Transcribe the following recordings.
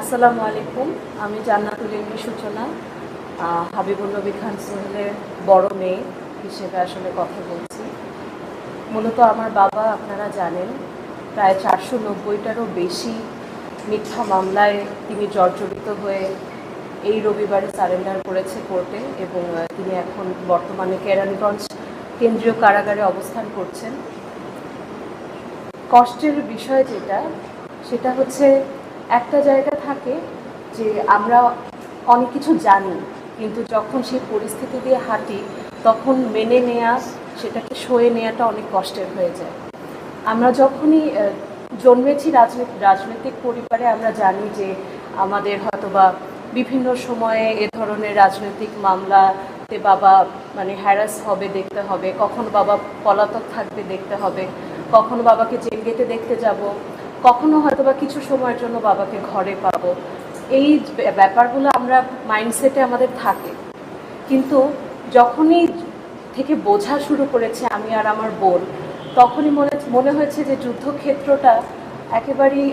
আসসালামু আলাইকুম। আমি জান্নাতুল ইলমি সূচনা। হাবিবুল নবী খান সোহেলের বড় মেয়ে হিসেবে আসলে কথা বলছি। মূলত আমার বাবা, আপনারা জানেন, প্রায় চারশো নব্বইটারও বেশি মিথ্যা মামলায় তিনি জর্জরিত হয়ে এই রবিবারে সারেন্ডার করেছে কোর্টে এবং তিনি এখন বর্তমানে কেরানীগঞ্জ কেন্দ্রীয় কারাগারে অবস্থান করছেন। কষ্টের বিষয় যেটা, সেটা হচ্ছে একটা জায়গা থাকে যে আমরা অনেক কিছু জানি, কিন্তু যখন সেই পরিস্থিতি দিয়ে হাঁটি, তখন মেনে নেওয়া সেটাকে সয়ে নেওয়াটা অনেক কষ্টের হয়ে যায়। আমরা যখনই জন্মেছি রাজনীতি, রাজনৈতিক পরিবারে আমরা জানি যে আমাদের হয়তোবা বিভিন্ন সময়ে এ ধরনের রাজনৈতিক মামলাতে বাবা মানে হ্যারাস হবে, দেখতে হবে, কখন বাবা পলাতক থাকবে, দেখতে হবে, কখনো বাবাকে জেল গেটে দেখতে যাব কখনো হয়তো বা কিছু সময়ের জন্য বাবাকে ঘরে পাবো। এই ব্যাপারগুলো আমরা মাইন্ডসেটে আমাদের থাকে। কিন্তু যখনই থেকে বোঝা শুরু করেছে আমি আর আমার বোন, তখনই মনে মনে হয়েছে যে যুদ্ধক্ষেত্রটা একেবারেই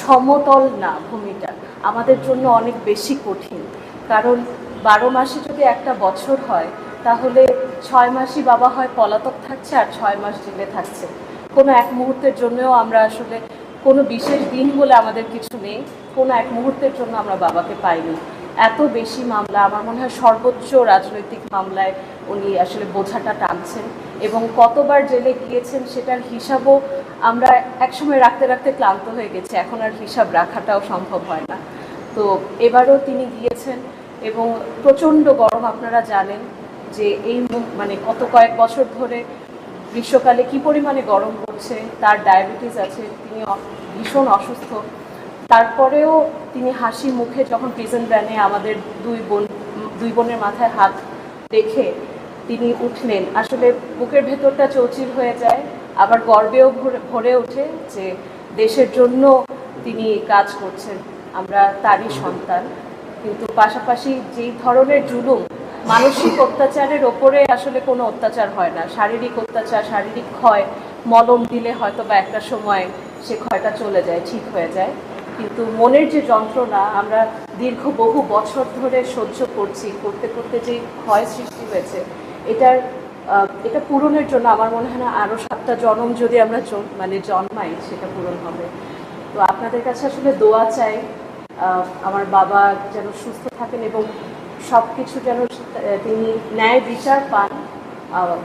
সমতল না ভূমিটা। আমাদের জন্য অনেক বেশি কঠিন। কারণ বারো মাসে যদি একটা বছর হয়, তাহলে ছয় মাসই বাবা হয় পলাতক থাকছে আর ছয় মাস জেলে থাকছে। কোনো এক মুহূর্তের জন্যও আমরা আসলে কোনো বিশেষ দিন বলে আমাদের কিছু নেই, কোনো এক মুহূর্তের জন্য আমরা বাবাকে পাইনি। এত বেশি মামলা, আমার মনে হয় সর্বোচ্চ রাজনৈতিক মামলায় উনি আসলে বোঝাটা টানছেন এবং কতবার জেলে গিয়েছেন সেটার হিসাবও আমরা একসময় রাখতে রাখতে ক্লান্ত হয়ে গেছি, এখন আর হিসাব রাখাটাও সম্ভব হয় না। তো এবারও তিনি গিয়েছেন এবং প্রচণ্ড গরম, আপনারা জানেন যে এই মানে গত কয়েক বছর ধরে গ্রীষ্মকালে কি পরিমাণে গরম পড়ছে? তার ডায়াবেটিস আছে, তিনি ভীষণ অসুস্থ। তারপরেও তিনি হাসি মুখে যখন প্রিজন ভ্যানে আমাদের দুই বোন, দুই বোনের মাথায় হাত রেখে তিনি উঠলেন। আসলে বুকের ভেতরটা চৌচির হয়ে যায়, আবার গর্বেও ভরে ওঠে যে দেশের জন্য তিনি কাজ করছেন। আমরা তারই সন্তান। কিন্তু পাশাপাশি যেই ধরনের জুলুম মানসিক অত্যাচারের ওপরে আসলে কোনো অত্যাচার হয় না। শারীরিক অত্যাচার, শারীরিক ক্ষয়, মলম দিলে হয়তো বা একটা সময় সে ক্ষয়টা চলে যায়, ঠিক হয়ে যায়। কিন্তু মনের যে যন্ত্রণা, আমরা দীর্ঘ বহু বছর ধরে সহ্য করছি, করতে করতে যে ক্ষয় সৃষ্টি হয়েছে, এটার এটা পূরণের জন্য আমার মনে হয় না আরও সাতটা জন্ম যদি আমরা মানে জন্মাই, সেটা পূরণ হবে। তো আপনাদের কাছে আসলে দোয়া চাই আমার বাবা যেন সুস্থ থাকেন এবং সব কিছু যেন তিনি ন্যায় বিচার পান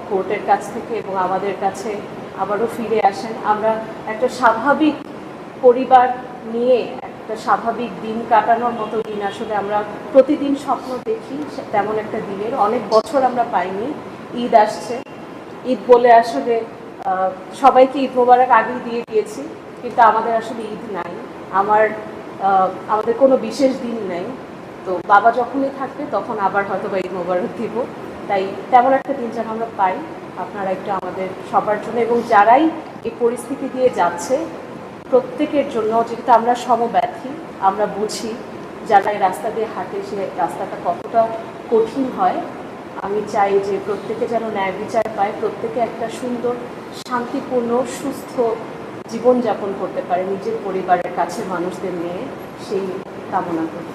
কোর্টের কাছ থেকে এবং আমাদের কাছে আবারও ফিরে আসেন। আমরা একটা স্বাভাবিক পরিবার নিয়ে একটা স্বাভাবিক দিন কাটানোর মতো দিন আসলে আমরা প্রতিদিন স্বপ্ন দেখি তেমন একটা দিনের। অনেক বছর আমরা পাইনি। ঈদ আসছে। ঈদ বলে আসলে সবাইকে ঈদ মোবারক আগেই দিয়ে দিয়েছি, কিন্তু আমাদের আসলে ঈদ নাই। আমার আমাদের কোনো বিশেষ দিন নেই। তো বাবা যখনই থাকবে, তখন আবার হয়তো বা ঈদ মোবারক দিব। তাই তেমন একটা দিন যেন আমরা পাই। আপনারা একটু আমাদের সবার জন্য এবং যারাই এই পরিস্থিতি দিয়ে যাচ্ছে, প্রত্যেকের জন্য যেহেতু আমরা সমব্যথী, আমরা বুঝি যারা এই রাস্তা দিয়ে হাঁটে, সে রাস্তাটা কতটা কঠিন হয়। আমি চাই যে প্রত্যেকে যেন ন্যায় বিচার পায়, প্রত্যেকে একটা সুন্দর, শান্তিপূর্ণ, সুস্থ জীবনযাপন করতে পারে নিজের পরিবারের কাছে মানুষদের নিয়ে সেই কামনা করি।